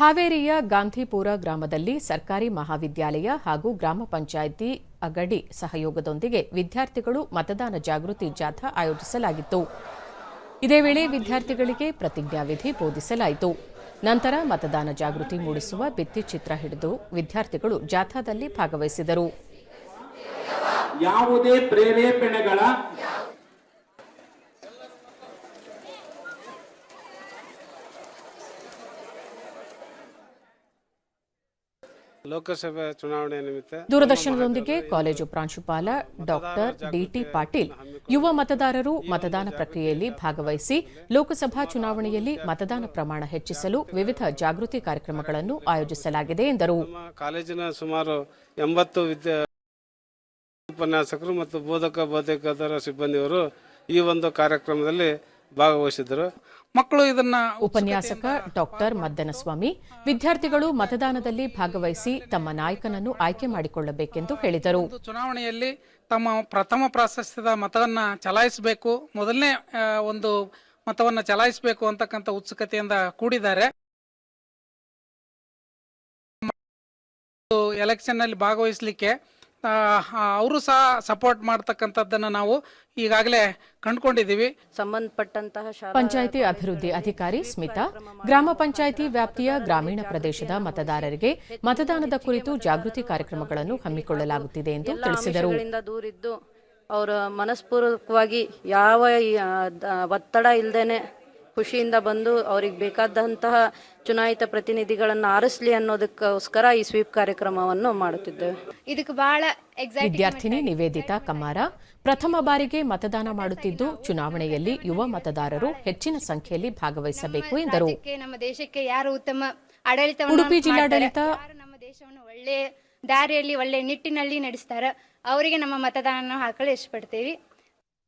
ಹಾವೇರಿಯ ಗಾಂಧಿಪುರ ಗ್ರಾಮದಲ್ಲಿ ಸರ್ಕಾರಿ ಮಹಾವಿದ್ಯಾಲಯ ಹಾಗೂ ಗ್ರಾಮ ಪಂಚಾಯಿತಿ ಅಗಡಿ ಸಹಯೋಗದೊಂದಿಗೆ ವಿದ್ಯಾರ್ಥಿಗಳು ಮತದಾನ ಜಾಗೃತಿ ಜಾಥಾ ಆಯೋಜಿಸಲಾಗಿತ್ತು. ಇದೇ ವೇಳೆ ವಿದ್ಯಾರ್ಥಿಗಳಿಗೆ ಪ್ರತಿಜ್ಞಾವಿಧಿ ಬೋಧಿಸಲಾಯಿತು. ನಂತರ ಮತದಾನ ಜಾಗೃತಿ ಮೂಡಿಸುವ ಭಿತ್ತಿಚಿತ್ರ ಹಿಡಿದು ವಿದ್ಯಾರ್ಥಿಗಳು ಜಾಥಾದಲ್ಲಿ ಭಾಗವಹಿಸಿದರು. ಯಾವುದೇ ಪ್ರೇರೇಪಣೆಗಳ ಲೋಕಸಭೆ ಚುನಾವಣೆ ನಿಮಿತ್ತ ದೂರದರ್ಶನದೊಂದಿಗೆ ಕಾಲೇಜು ಪ್ರಾಂಶುಪಾಲ ಡಾಕ್ಟರ್ ಡಿಟಿ ಪಾಟೀಲ್ ಯುವ ಮತದಾರರು ಮತದಾನ ಪ್ರಕ್ರಿಯೆಯಲ್ಲಿ ಭಾಗವಹಿಸಿ ಲೋಕಸಭಾ ಚುನಾವಣೆಯಲ್ಲಿ ಮತದಾನ ಪ್ರಮಾಣ ಹೆಚ್ಚಿಸಲು ವಿವಿಧ ಜಾಗೃತಿ ಕಾರ್ಯಕ್ರಮಗಳನ್ನು ಆಯೋಜಿಸಲಾಗಿದೆ ಎಂದರು. ಕಾಲೇಜಿನ ಸುಮಾರು ಎಂಬತ್ತು ವಿದ್ಯಾ ಉಪನ್ಯಾಸಕರು ಮತ್ತು ಬೋಧಕ ಬೋಧಕರ ಸಿಬ್ಬಂದಿಯವರು ಈ ಒಂದು ಕಾರ್ಯಕ್ರಮದಲ್ಲಿ ಭಾಗವಹಿಸಿದರು. ಮಕ್ಕಳು ಇದನ್ನ ಉಪನ್ಯಾಸಕ ಡಾಕ್ಟರ್ ಮದ್ದನಸ್ವಾಮಿ ವಿದ್ಯಾರ್ಥಿಗಳು ಮತದಾನದಲ್ಲಿ ಭಾಗವಹಿಸಿ ತಮ್ಮ ನಾಯಕನನ್ನು ಆಯ್ಕೆ ಮಾಡಿಕೊಳ್ಳಬೇಕೆಂದು ಹೇಳಿದರು. ಚುನಾವಣೆಯಲ್ಲಿ ತಮ್ಮ ಪ್ರಥಮ ಪ್ರಾಶಸ್ತ್ಯದ ಮತವನ್ನ ಚಲಾಯಿಸಬೇಕು ಮೊದಲನೇ ಒಂದು ಮತವನ್ನ ಚಲಾಯಿಸಬೇಕು ಅಂತಕ್ಕಂಥ ಉತ್ಸುಕತೆಯಿಂದ ಕೂಡಿದ್ದಾರೆ. ಎಲೆಕ್ಷನ್ನಲ್ಲಿ ಭಾಗವಹಿಸಲಿಕ್ಕೆ ಅವರು ಸಹ ಸಪೋರ್ಟ್ ಮಾಡ್ತಕ್ಕಂಥದ್ದನ್ನು ನಾವು ಈಗಾಗಲೇ ಕಂಡುಕೊಂಡಿದ್ದೀವಿ. ಸಂಬಂಧಪಟ್ಟಂತಹ ಶಾಲಾ ಪಂಚಾಯಿತಿ ಅಭಿವೃದ್ಧಿ ಅಧಿಕಾರಿ ಸ್ಮಿತಾ ಗ್ರಾಮ ಪಂಚಾಯಿತಿ ವ್ಯಾಪ್ತಿಯ ಗ್ರಾಮೀಣ ಪ್ರದೇಶದ ಮತದಾರರಿಗೆ ಮತದಾನದ ಕುರಿತು ಜಾಗೃತಿ ಕಾರ್ಯಕ್ರಮಗಳನ್ನು ಹಮ್ಮಿಕೊಳ್ಳಲಾಗುತ್ತಿದೆ ಎಂದು ತಿಳಿಸಿದರು. ದೂರಿದ್ದು ಅವರ ಮನಸ್ಪೂರ್ವಕವಾಗಿ ಯಾವ ಒತ್ತಡ ಇಲ್ಲದೇನೆ ಖುಷಿಯಿಂದ ಬಂದು ಅವ್ರಿಗೆ ಬೇಕಾದಂತಹ ಚುನಾಯಿತ ಪ್ರತಿನಿಧಿಗಳನ್ನು ಆರಿಸಲಿ ಅನ್ನೋದಕ್ಕೋಸ್ಕರ ಈ ಸ್ವೀಪ್ ಕಾರ್ಯಕ್ರಮವನ್ನು ಮಾಡುತ್ತಿದ್ದೇವೆ. ಇದಕ್ಕೆ ಬಹಳ ಎಕ್ಸೈಟ್ ವಿದ್ಯಾರ್ಥಿನಿ ನಿವೇದಿತಾ ಕಮ್ಮಾರ ಪ್ರಥಮ ಬಾರಿಗೆ ಮತದಾನ ಮಾಡುತ್ತಿದ್ದು ಚುನಾವಣೆಯಲ್ಲಿ ಯುವ ಮತದಾರರು ಹೆಚ್ಚಿನ ಸಂಖ್ಯೆಯಲ್ಲಿ ಭಾಗವಹಿಸಬೇಕು ಎಂದರು. ನಮ್ಮ ದೇಶಕ್ಕೆ ಯಾರು ಉತ್ತಮ ಆಡಳಿತ ಉಡುಪಿ ಜಿಲ್ಲಾಡಳಿತ ನಮ್ಮ ದೇಶವನ್ನು ಒಳ್ಳೆ ದಾರಿಯಲ್ಲಿ ಒಳ್ಳೆ ನಿಟ್ಟಿನಲ್ಲಿ ನಡೆಸ್ತಾರ? ಅವರಿಗೆ ನಮ್ಮ ಮತದಾನ ಹಾಕಲು ಇಷ್ಟಪಡ್ತೇವೆ.